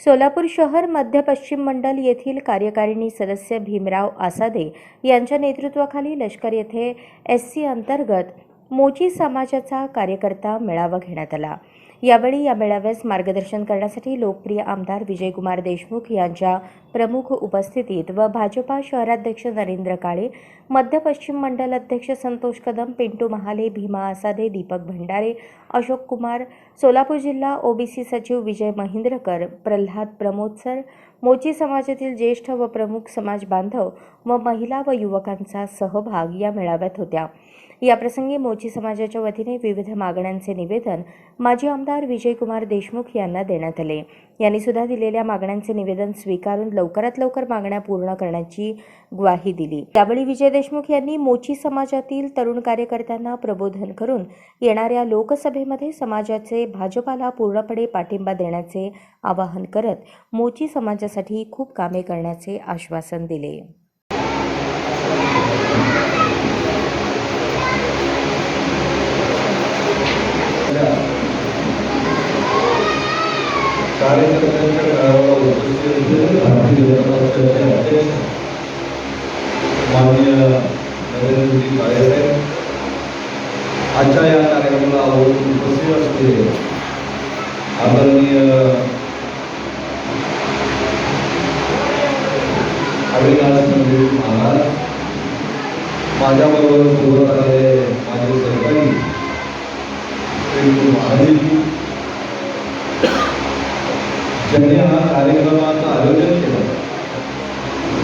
सोलापूर शहर मध्य पश्चिम मंडल येथील कार्यकारिणी सदस्य भीमराव आसादे यांच्या नेतृत्वाखाली लष्कर येथे एस सी अंतर्गत मोची समाजाचा कार्यकर्ता मेळावा घेण्यात आला. यावेळी या मेळाव्यास मार्गदर्शन करण्यासाठी लोकप्रिय आमदार विजयकुमार देशमुख यांच्या प्रमुख उपस्थितीत व भाजपा शहराध्यक्ष नरेंद्र काळे मध्य पश्चिम मंडल अध्यक्ष संतोष कदम पिंटू महाले भीमा आसादे दीपक भंडारे अशोक कुमार सोलापूर जिल्हा ओबीसी सचिव विजय महिंद्रकर प्रल्हाद प्रमोदसर मोची समाजातील ज्येष्ठ व प्रमुख समाज बांधव व महिला व युवकांचा सहभाग या मेळाव्यात होत्या. याप्रसंगी मोची समाजाच्या वतीने विविध मागण्यांचे निवेदन माजी आमदार विजयकुमार देशमुख यांना देण्यात आले. यांनी सुद्धा दिलेल्या मागण्यांचे निवेदन स्वीकारून लवकरात लवकर मागण्या पूर्ण करण्याची ग्वाही दिली. यावेळी विजय देशमुख यांनी मोची समाजातील तरुण कार्यकर्त्यांना प्रबोधन करून येणाऱ्या लोकसभेमध्ये समाजाचे भाजपाला पूर्णपणे पाठिंबा देण्याचे आवाहन करत मोची समाजासाठी खूप कामे करण्याचे आश्वासन दिले. आजच्या या कार्यक्रमाला उपस्थित असते आदरणीय अविनाश मंदिर महाराज माझ्याबरोबर सोबत आलेले माझे सहकारी महाराज ज्यांनी हा कार्यक्रमाचं आयोजन केलं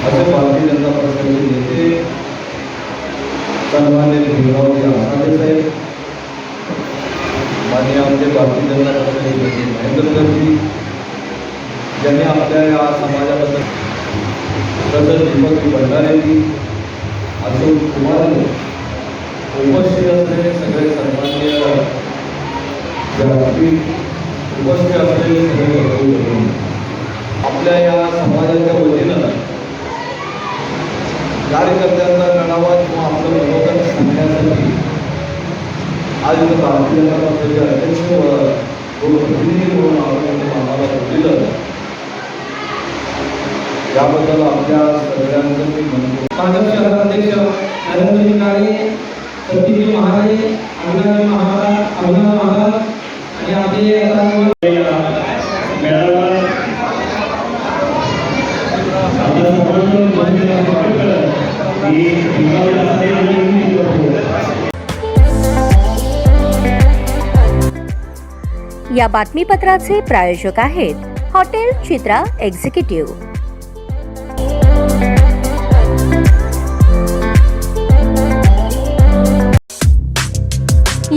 असे भारतीय जनता पक्षाचे नेते सन्मान्य भीमरावजी आसाडे साहेब माननीय आमचे भारतीय जनता पक्षाचे नेते महेंद्रजी ज्यांनी आपल्या या समाजाबद्दल तसंच दीपक भंडारेजी अजून कुमार उपस्थित असलेले सगळे सन्मान्य व्यासपीठ उपस्थित असलेले सगळे आपल्या या समाजाच्या वतीनं कार्यकर्त्यांचा मेळावा किंवा आपलं मनोगत सांगण्यासाठी आज भारतीय जनता पक्षाचे अध्यक्ष व लोकप्रतिनिधी याबद्दल आपल्या सगळ्यांचं मी म्हणतो भाजप शहराध्यक्ष नरेंद्रजी काळे सतीजी महाराजे अविनाश महाराज आणि आपले या बातमीपत्राचे प्रायोजक आहेत हॉटेल चित्रा एक्झिक्युटिव्ह.